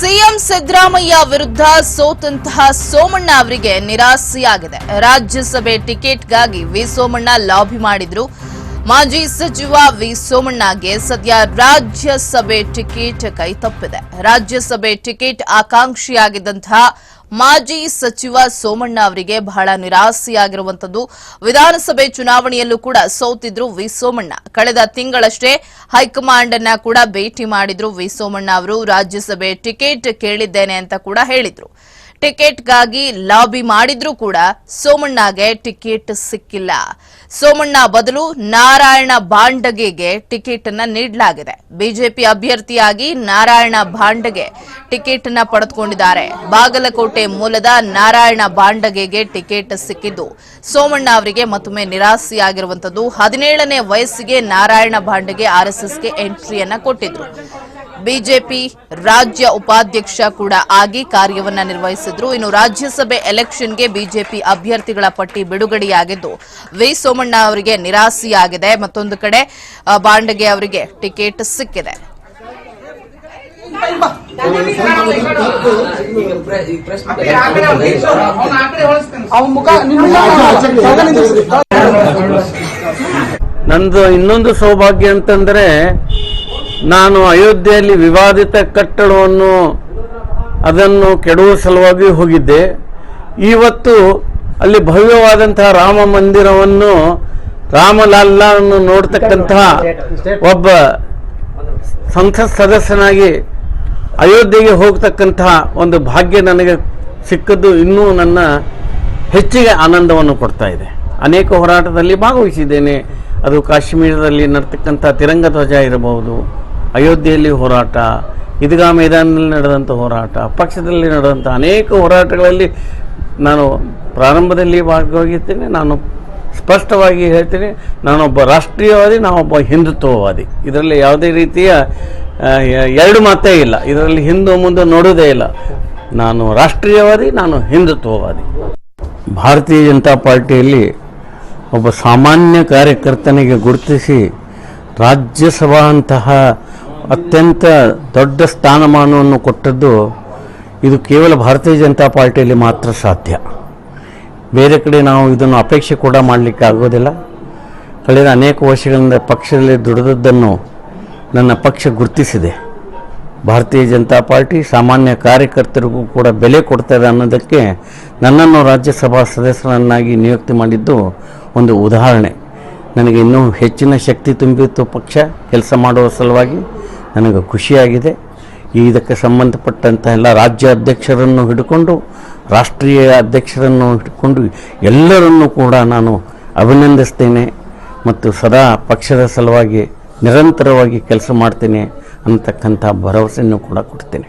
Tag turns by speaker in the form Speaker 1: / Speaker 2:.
Speaker 1: CM Siddaramaiah ವಿರುದ್ಧ ಸೋತಂತಹ ಸೋಮಣ್ಣ ಅವರಿಗೆ ನಿರಾಸೆಯಾಗಿದೆ. ರಾಜ್ಯಸಭೆ ಟಿಕೆಟ್ಗಾಗಿ ವಿ ಸೋಮಣ್ಣ ಲಾಬಿ ಮಾಡಿದ್ರು. ಮಾಜಿ ಸಚಿವ ವಿ ಸೋಮಣ್ಣಗೆ ಸದ್ಯ ರಾಜ್ಯಸಭೆ ಟಿಕೆಟ್ ಕೈತಪ್ಪಿದೆ ರಾಜ್ಯಸಭೆ ಟಿಕೆಟ್ ಆಕಾಂಕ್ಷಿಯಾಗಿದ್ದಂತಹ ಮಾಜಿ ಸಚಿವ ಸೋಮಣ್ಣ ಅವರಿಗೆ ಬಹಳ ನಿರಾಸೆಯಾಗಿರುವಂತದ್ದು ವಿಧಾನಸಭೆ ಚುನಾವಣೆಯಲ್ಲೂ ಕೂಡ ಸೋತಿದ್ರು ವಿ ಸೋಮಣ್ಣ. ಕಳೆದ ತಿಂಗಳಷ್ಟೇ ಹೈಕಮಾಂಡ್ ಅನ್ನ ಕೂಡ ಭೇಟಿ ಮಾಡಿದ್ರು ವಿ ಸೋಮಣ್ಣ ಅವರು. ರಾಜ್ಯಸಭೆ ಟಿಕೆಟ್ ಕೇಳಿದ್ದೇನೆ ಅಂತ ಕೂಡ ಹೇಳಿದ್ರು. ಟಿಕೆಟ್ಗಾಗಿ ಲಾಬಿ ಮಾಡಿದ್ರೂ ಕೂಡ ಸೋಮಣ್ಣಗೆ ಟಿಕೆಟ್ ಸಿಕ್ಕಿಲ್ಲ. ಸೋಮಣ್ಣ ಬದಲು ನಾರಾಯಣ ಬಾಂಡಗೆಗೆ ಟಿಕೆಟ್ ಅನ್ನ ನೀಡಲಾಗಿದೆ. ಬಿಜೆಪಿ ಅಭ್ಯರ್ಥಿಯಾಗಿ ನಾರಾಯಣ ಬಾಂಡಗೆ ಟಿಕೆಟ್ ಅನ್ನ ಪಡೆದುಕೊಂಡಿದ್ದಾರೆ. ಬಾಗಲಕೋಟೆ ಮೂಲದ ನಾರಾಯಣ ಬಾಂಡಗೆಗೆ ಟಿಕೆಟ್ ಸಿಕ್ಕಿದ್ದು ಸೋಮಣ್ಣ ಅವರಿಗೆ ಮತ್ತೊಮ್ಮೆ ನಿರಾಸೆಯಾಗಿರುವಂತದ್ದು ಹದಿನೇಳನೇ ವಯಸ್ಸಿಗೆ ನಾರಾಯಣ ಬಾಂಡಗೆ ಆರ್ಎಸ್ಎಸ್ಗೆ ಎಂಟ್ರಿಯನ್ನ ಕೊಟ್ಟಿದ್ರು. ಬಿಜೆಪಿ ರಾಜ್ಯ ಉಪಾಧ್ಯಕ್ಷ ಕೂಡ ಆಗಿ ಕಾರ್ಯವನ್ನ ನಿರ್ವಹಿಸಿದ್ರು. ಇನ್ನು ರಾಜ್ಯಸಭೆ ಎಲೆಕ್ಷನ್ಗೆ ಬಿಜೆಪಿ ಅಭ್ಯರ್ಥಿಗಳ ಪಟ್ಟಿ ಬಿಡುಗಡೆಯಾಗಿದ್ದು, ವಿ ಸೋಮಣ್ಣ ಅವರಿಗೆ ನಿರಾಸೆಯಾಗಿದೆ. ಮತ್ತೊಂದು ಕಡೆ ಬಾಂಡಗೆ ಅವರಿಗೆ ಟಿಕೆಟ್ ಸಿಕ್ಕಿದೆ.
Speaker 2: ನಂದು ಇನ್ನೊಂದು ಸೌಭಾಗ್ಯ ಅಂತಂದ್ರೆ ನಾನು ಅಯೋಧ್ಯೆಯಲ್ಲಿ ವಿವಾದಿತ ಕಟ್ಟಡವನ್ನು ಅದನ್ನು ಕೆಡುವ ಸಲುವಾಗಿ ಹೋಗಿದ್ದೆ. ಇವತ್ತು ಅಲ್ಲಿ ಭವ್ಯವಾದಂತಹ ರಾಮ ಮಂದಿರವನ್ನು ರಾಮಲಾಲ್ನನ್ನು ನೋಡ್ತಕ್ಕಂತಹ ಒಬ್ಬ ಸಂಸತ್ ಸದಸ್ಯನಾಗಿ ಅಯೋಧ್ಯೆಗೆ ಹೋಗ್ತಕ್ಕಂತಹ ಒಂದು ಭಾಗ್ಯ ನನಗೆ ಸಿಕ್ಕದ್ದು, ಇನ್ನೂ ನನ್ನ ಹೆಚ್ಚಿಗೆ ಆನಂದವನ್ನು ಕೊಡ್ತಾ ಇದೆ. ಅನೇಕ ಹೋರಾಟದಲ್ಲಿ ಭಾಗವಹಿಸಿದ್ದೇನೆ. ಅದು ಕಾಶ್ಮೀರದಲ್ಲಿ ನಡ್ತಕ್ಕಂಥ ತಿರಂಗ ಧ್ವಜ ಇರಬಹುದು ಅಯೋಧ್ಯೆಯಲ್ಲಿ ಹೋರಾಟ, ಇದ್ಗಾ ಮೈದಾನದಲ್ಲಿ ನಡೆದಂಥ ಹೋರಾಟ, ಪಕ್ಷದಲ್ಲಿ ನಡೆದಂಥ ಅನೇಕ ಹೋರಾಟಗಳಲ್ಲಿ ನಾನು ಪ್ರಾರಂಭದಲ್ಲಿ ಭಾಗವಹಿಸ್ತೇನೆ ನಾನು ಸ್ಪಷ್ಟವಾಗಿ ಹೇಳ್ತೀನಿ, ನಾನೊಬ್ಬ ರಾಷ್ಟ್ರೀಯವಾದಿ, ನಾನೊಬ್ಬ ಹಿಂದುತ್ವವಾದಿ. ಇದರಲ್ಲಿ ಯಾವುದೇ ರೀತಿಯ ಎರಡು ಮಾತೇ ಇಲ್ಲ. ಇದರಲ್ಲಿ ಹಿಂದೂ ಮುಂದೆ ನೋಡೋದೇ ಇಲ್ಲ. ನಾನು ರಾಷ್ಟ್ರೀಯವಾದಿ, ನಾನು ಹಿಂದುತ್ವವಾದಿ. ಭಾರತೀಯ ಜನತಾ ಪಾರ್ಟಿಯಲ್ಲಿ ಒಬ್ಬ ಸಾಮಾನ್ಯ ಕಾರ್ಯಕರ್ತನಿಗೆ ಗುರುತಿಸಿ ರಾಜ್ಯಸಭಾ ಅಂತಹ ಅತ್ಯಂತ ದೊಡ್ಡ ಸ್ಥಾನಮಾನವನ್ನು ಕೊಟ್ಟದ್ದು ಇದು ಕೇವಲ ಭಾರತೀಯ ಜನತಾ ಪಾರ್ಟಿಯಲ್ಲಿ ಮಾತ್ರ ಸಾಧ್ಯ. ಬೇರೆ ಕಡೆ ನಾವು ಇದನ್ನು ಅಪೇಕ್ಷೆ ಕೂಡ ಮಾಡಲಿಕ್ಕೆ ಆಗೋದಿಲ್ಲ. ಕಳೆದ ಅನೇಕ ವರ್ಷಗಳಿಂದ ಪಕ್ಷದಲ್ಲಿ ದುಡಿದದ್ದನ್ನು ನನ್ನ ಪಕ್ಷ ಗುರುತಿಸಿದೆ. ಭಾರತೀಯ ಜನತಾ ಪಾರ್ಟಿ ಸಾಮಾನ್ಯ ಕಾರ್ಯಕರ್ತರಿಗೂ ಕೂಡ ಬೆಲೆ ಕೊಡ್ತಾರೆ ಅನ್ನೋದಕ್ಕೆ ನನ್ನನ್ನು ರಾಜ್ಯಸಭಾ ಸದಸ್ಯರನ್ನಾಗಿ ನಿಯುಕ್ತಿ ಮಾಡಿದ್ದು ಒಂದು ಉದಾಹರಣೆ. ನನಗೆ ಇನ್ನೂ ಹೆಚ್ಚಿನ ಶಕ್ತಿ ತುಂಬಿತ್ತು ಪಕ್ಷ ಕೆಲಸ ಮಾಡುವ ಸಲುವಾಗಿ. ನನಗೆ ಖುಷಿಯಾಗಿದೆ. ಇದಕ್ಕೆ ಸಂಬಂಧಪಟ್ಟಂಥ ಎಲ್ಲ ರಾಜ್ಯ ಅಧ್ಯಕ್ಷರನ್ನು ಹಿಡ್ಕೊಂಡು, ರಾಷ್ಟ್ರೀಯ ಅಧ್ಯಕ್ಷರನ್ನು ಹಿಡ್ಕೊಂಡು ಎಲ್ಲರನ್ನೂ ಕೂಡ ನಾನು ಅಭಿನಂದಿಸ್ತೇನೆ ಮತ್ತು ಸದಾ ಪಕ್ಷದ ಸಲುವಾಗಿ ನಿರಂತರವಾಗಿ ಕೆಲಸ ಮಾಡ್ತೇನೆ ಅಂತಕ್ಕಂಥ ಭರವಸೆಯನ್ನು ಕೂಡ ಕೊಡ್ತೇನೆ.